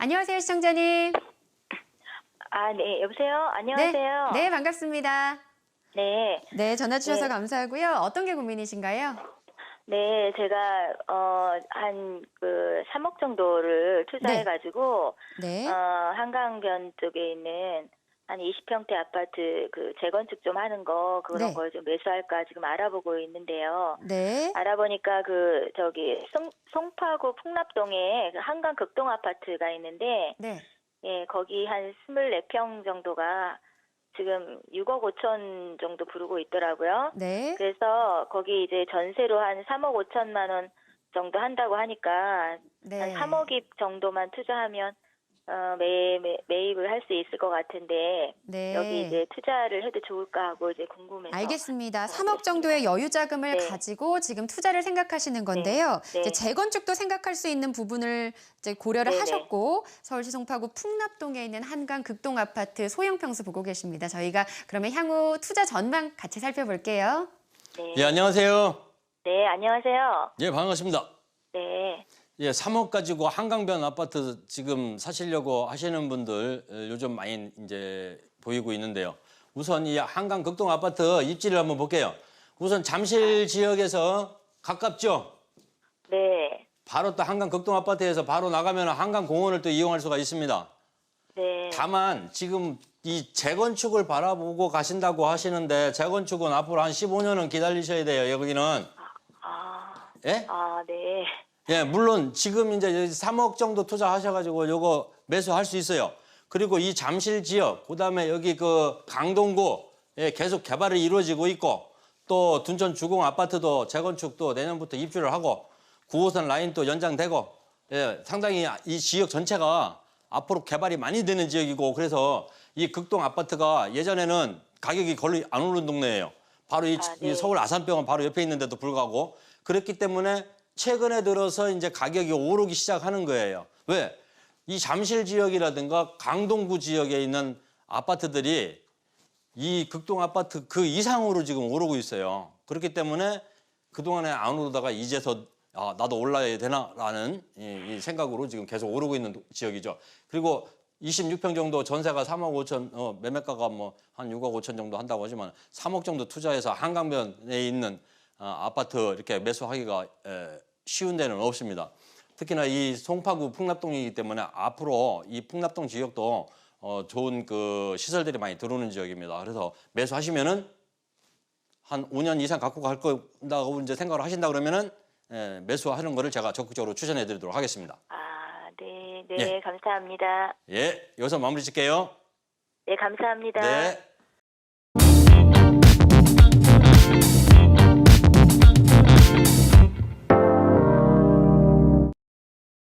안녕하세요, 시청자님. 아, 네, 여보세요? 안녕하세요. 네, 네, 반갑습니다. 네, 네, 전화 주셔서 네. 감사하고요. 어떤 게 고민이신가요? 네, 제가, 어, 한, 그, 3억 정도를 투자해 가지고, 네. 어, 한강변 쪽에 있는 한 20평대 아파트 그 재건축 좀 하는 거, 그런 네. 걸좀 매수할까 지금 알아보고 있는데요. 네. 알아보니까 그, 저기, 송, 송파구 풍납동에 그 한강 극동 아파트가 있는데, 네. 예, 거기 한 24평 정도가 지금 6억 5천 정도 부르고 있더라고요. 네. 그래서 거기 이제 전세로 한 3억 5천만 원 정도 한다고 하니까 네. 한 3억입 정도만 투자하면 어, 매, 매, 매입을 할 수 있을 것 같은데 네. 여기 이제 투자를 해도 좋을까 하고 이제 궁금해서 알겠습니다. 3억 정도의 여유 자금을 네. 가지고 지금 투자를 생각하시는 건데요. 네. 이제 재건축도 생각할 수 있는 부분을 이제 고려를 네네. 하셨고 서울시 송파구 풍납동에 있는 한강 극동 아파트 소형 평수 보고 계십니다. 저희가 그러면 향후 투자 전망 같이 살펴볼게요. 네. 예, 안녕하세요. 네, 안녕하세요. 예, 반갑습니다. 네. 예, 3억 가지고 한강변 아파트 지금 사시려고 하시는 분들 어, 요즘 많이 이제 보이고 있는데요. 우선 이 한강 극동 아파트 입지를 한번 볼게요. 우선 잠실 지역에서 가깝죠? 네. 바로 또 한강 극동 아파트에서 바로 나가면 한강 공원을 또 이용할 수가 있습니다. 네. 다만 지금 이 재건축을 바라보고 가신다고 하시는데 재건축은 앞으로 한 15년은 기다리셔야 돼요. 여기는. 아, 예? 아, 네. 예, 물론 지금 이제 여기 3억 정도 투자하셔가지고 요거 매수할 수 있어요. 그리고 이 잠실 지역, 그 다음에 여기 그 강동구에 계속 개발이 이루어지고 있고 또 둔천 주공 아파트도 재건축도 내년부터 입주를 하고 9호선 라인도 연장되고 예, 상당히 이 지역 전체가 앞으로 개발이 많이 되는 지역이고 그래서 이 극동 아파트가 예전에는 가격이 거의 안 오르는 동네예요. 바로 이, 아, 이 네. 서울 아산병원 바로 옆에 있는데도 불구하고 그렇기 때문에 최근에 들어서 이제 가격이 오르기 시작하는 거예요. 왜? 이 잠실 지역이라든가 강동구 지역에 있는 아파트들이 이 극동 아파트 그 이상으로 지금 오르고 있어요. 그렇기 때문에 그동안에 안 오르다가 이제서 아, 나도 올라야 되나라는 이, 이 생각으로 지금 계속 오르고 있는 지역이죠. 그리고 26평 정도 전세가 3억 5천, 어, 매매가가 뭐 한 6억 5천 정도 한다고 하지만 3억 정도 투자해서 한강변에 있는 어, 아파트 이렇게 매수하기가 에, 쉬운 데는 없습니다. 특히나 이 송파구 풍납동이기 때문에 앞으로 이 풍납동 지역도 어, 좋은 그 시설들이 많이 들어오는 지역입니다. 그래서 매수하시면은 한 5년 이상 갖고 갈 거다고 이제 생각을 하신다 그러면은 예, 매수하는 거를 제가 적극적으로 추천해 드리도록 하겠습니다. 아, 네. 네, 예. 감사합니다. 예, 여기서 마무리 짓게요. 네, 감사합니다. 네.